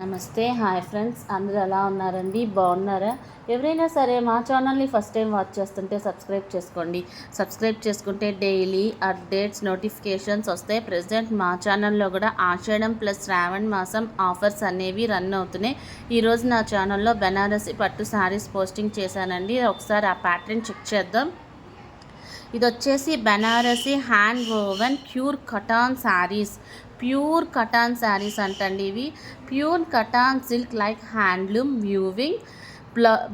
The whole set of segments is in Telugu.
నమస్తే. Hi friends. అందరూ ఎలా ఉన్నారండి? బాగున్నారా? ఎవరైనా సరే మా ఛానల్ని ఫస్ట్ టైం వాచ్ చేస్తుంటే సబ్స్క్రైబ్ చేసుకోండి. సబ్స్క్రైబ్ చేసుకుంటే డైలీ అప్డేట్స్ నోటిఫికేషన్స్ వస్తాయి. ప్రజెంట్ మా ఛానల్లో కూడా ఆషాఢం ప్లస్ శ్రావణ మాసం ఆఫర్స్ అనేవి రన్ అవుతున్నాయి. ఈరోజు నా ఛానల్లో బెనారసి పట్టు శారీస్ పోస్టింగ్ చేశానండి. ఒకసారి ఆ ప్యాటర్న్ చెక్ చేద్దాం. ఇది వచ్చేసి Banarasi hand woven pure cotton saris. Pure cotton saris అంటండి ఇవి. Pure cotton silk like handloom weaving.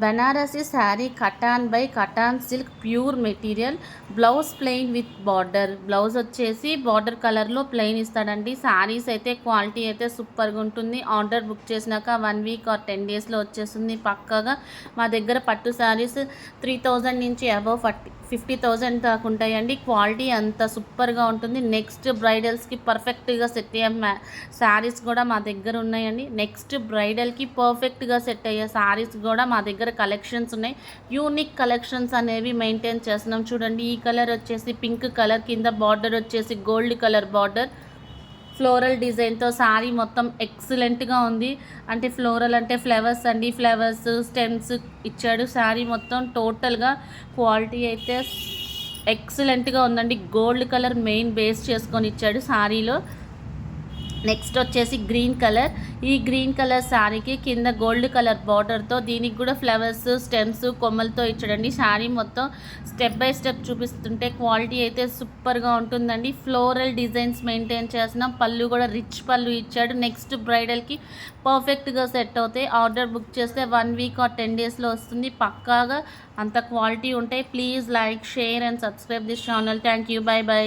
Banarasi sari cotton by cotton silk pure material blouse plain with border. Blouse వచ్చేసి బార్డర్ కలర్లో ప్లెయిన్ ఇస్తాడండి. శారీస్ అయితే క్వాలిటీ అయితే సూపర్గా ఉంటుంది. ఆర్డర్ బుక్ చేసినాక వన్ వీక్ ఆర్ టెన్ డేస్లో వచ్చేస్తుంది. పక్కాగా మా దగ్గర పట్టు శారీస్ త్రీ థౌజండ్ నుంచి అబవ్ ఫార్టీ ఫిఫ్టీ థౌజండ్ దాకా ఉంటాయండి. క్వాలిటీ అంత సూపర్గా ఉంటుంది. నెక్స్ట్ బ్రైడల్స్కి పర్ఫెక్ట్గా సెట్ అయ్యే మ్యా శారీస్ కూడా మా దగ్గర ఉన్నాయండి. నెక్స్ట్ బ్రైడల్కి పర్ఫెక్ట్గా సెట్ అయ్యే శారీస్ కూడా మా దగ్గర కలెక్షన్స్ ఉన్నాయి. యూనిక్ కలెక్షన్స్ అనేవి మెయింటైన్ చేస్తున్నాం. చూడండి ఈ కలర్ వచ్చేసి పింక్ కలర్ కింద బార్డర్ వచ్చేసి గోల్డ్ కలర్ బార్డర్ ఫ్లోరల్ డిజైన్తో శారీ మొత్తం ఎక్సలెంట్గా ఉంది. అంటే ఫ్లోరల్ అంటే ఫ్లవర్స్ అండి. ఫ్లవర్స్ స్టెమ్స్ ఇచ్చాడు. శారీ మొత్తం టోటల్గా క్వాలిటీ అయితే ఎక్సలెంట్గా ఉందండి. గోల్డ్ కలర్ మెయిన్ బేస్ చేసుకొని ఇచ్చాడు శారీలో నెక్స్ట్ వచ్చేసి గ్రీన్ కలర్. ఈ గ్రీన్ కలర్ శారీకి కింద గోల్డ్ కలర్ బార్డర్తో దీనికి కూడా ఫ్లవర్స్ స్టెమ్స్ కొమ్మలతో ఇచ్చాడండి. శారీ మొత్తం స్టెప్ బై స్టెప్ చూపిస్తుంటే క్వాలిటీ అయితే సూపర్గా ఉంటుందండి. ఫ్లోరల్ డిజైన్స్ మెయింటైన్ చేసిన పళ్ళు కూడా రిచ్ పళ్ళు ఇచ్చాడు. నెక్స్ట్ బ్రైడల్కి పర్ఫెక్ట్గా సెట్ అవుతాయి. ఆర్డర్ బుక్ చేస్తే వన్ వీక్ ఆర్ టెన్ డేస్లో వస్తుంది. పక్కాగా అంత క్వాలిటీ ఉంటాయి. Please like share and subscribe this channel. Thank you. Bye bye.